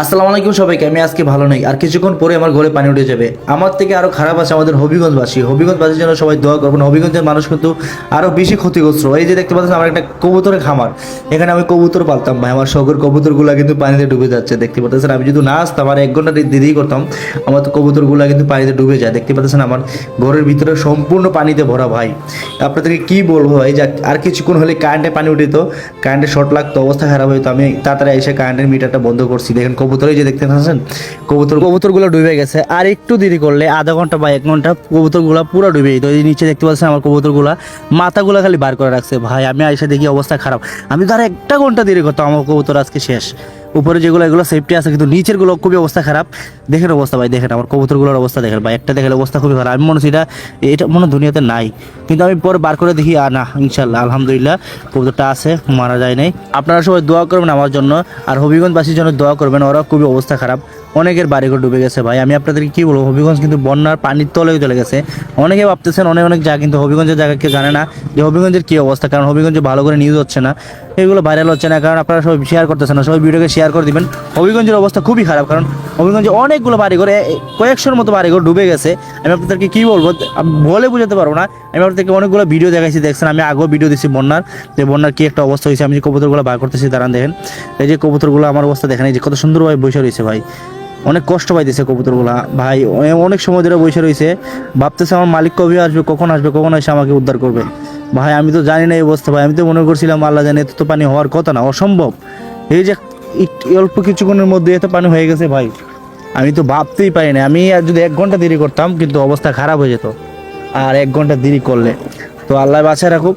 আসসালামু আলাইকুম সবাইকে, আমি আজকে ভালো নেই। আর কিছুক্ষণ পরে আমার ঘরে পানি উঠে যাবে। আমার থেকে আরও খারাপ আছে আমাদের হবিগঞ্জবাসী। হবিগঞ্জবাসীর জন্য সবাই দোয়া করবেন, হবিগঞ্জের মানুষ কিন্তু আরও বেশি ক্ষতিগ্রস্ত। এই যে দেখতে পাচ্ছেন, আমার একটা কবুতরের খামার। এখানে আমি কবুতর পালতাম ভাই, আমার শখের কবুতরগুলো কিন্তু পানিতে ডুবে যাচ্ছে। দেখতে পাচ্ছেন, আমি যদি না আসতাম আর এক ঘণ্টা দেরি করতাম, আমার তো কবুতরগুলো কিন্তু পানিতে ডুবে যায়। দেখতে পাচ্ছেন, আমার ঘরের ভিতরে সম্পূর্ণ পানিতে ভরা ভাই। আপনাদেরকে কি বলব ভাই যে আর কিছুক্ষণ হলে কারেন্টে পানি উঠিত কারেন্টে শর্ট লাগতো, অবস্থা খারাপ হইতো। আমি তাড়াতাড়ি এসে কারেন্টের মিটারটা বন্ধ করছি। দেখেন কবুতরই যে দেখতে পাচ্ছেন, কবুতর কবুতরগুলো ডুবে গেছে। আর একটু দেরি করলে আধা ঘণ্টা বা এক ঘণ্টা কবুতরগুলো পুরো ডুবে যেত। এই নিচে দেখতে পাচ্ছেন আমার কবুতরগুলো। মাথাগুলো খালি বার করে রাখছে। ভাই, আমি এসে দেখি অবস্থা খারাপ। আমি ধর একটা ঘণ্টা দেরি করতাম, আমার কবুতর আজকে শেষ। উপরে যেগুলো, এগুলো সেফটি আছে, কিন্তু নিচেরগুলো খুবই অবস্থা খারাপ। দেখেন অবস্থা ভাই, দেখেন আমার কবুতরগুলোর অবস্থা, দেখেন ভাই, একটা দেখেন অবস্থা খুবই খারাপ। আমি মনে হচ্ছে এটা এটা মনে দুনিয়াতে নাই। কিন্তু আমি পরে বার করে দেখি আর না ইনশাল্লাহ আলহামদুলিল্লাহ, কবুতরটা আছে, মারা যায় নাই। আপনারা সবাই দোয়া করবেন আমার জন্য, আর হবিগঞ্জবাসীর জন্য দোয়া করবেন ওরা খুবই অবস্থা খারাপ। অনেকের বাড়িঘর ডুবে গেছে ভাই, আমি আপনাদেরকে কি বলব, হবিগঞ্জ কিন্তু বন্যার পানির তলেও চলে গেছে। অনেকে ভাবতেছেন, অনেক অনেক জায়গা, কিন্তু হবিগঞ্জের জায়গা কেউ জানে না যে হবিগঞ্জের কি অবস্থা, কারণ হবিগঞ্জে ভালো করে নিউজ হচ্ছে না। এগুলো ভাইরাল হচ্ছে না, কারণ আপনারা সবাই শেয়ার করতেছেন না, সবাই ভিডিওকে শেয়ার করে দিবেন। হবিগঞ্জের অবস্থা খুবই খারাপ, কারণ হবিগঞ্জে অনেকগুলো বাড়িঘর কয়েকশোর মতো বাড়িঘর ডুবে গেছে। আমি আপনাদেরকে কি বলব বলে বুঝাতে পারব না। আমি আপনাদেরকে অনেকগুলো ভিডিও দেখাইছি, দেখছেন, আমি আগেও ভিডিও দিচ্ছি বন্যার। যে বন্যার কি একটা অবস্থা হয়েছে, আমি যে কবুতরগুলো বার করতেছি, দাঁড়ান দেখেন। এই যে কবুতরগুলো আমার অবস্থা দেখেন, এই যে কত সুন্দরভাবে বসে রয়েছে ভাই। অনেক কষ্ট পাইতেছে কবুতরগুলা। ভাই অনেক সময় ধরে বসে রয়েছে। ভাবতেছে আমার মালিক কবে আসবে, কখন আসবে, কখন এসে আমাকে উদ্ধার করবে। ভাই, আমি তো জানি না এই অবস্থা, ভাই। আমি তো মনে করছিলাম আল্লাহ জানে এত তো পানি হওয়ার কথা না, অসম্ভব। এই যে অল্প কিছুক্ষণের মধ্যে এত পানি হয়ে গেছে, ভাই। আমি তো ভাবতেই পারি না। আমি আর যদি এক ঘণ্টা দেরি করতাম, কিন্তু অবস্থা খারাপ হয়ে যেত। আর এক ঘণ্টা দেরি করলে। তো আল্লাহ বাছায় রাখুক।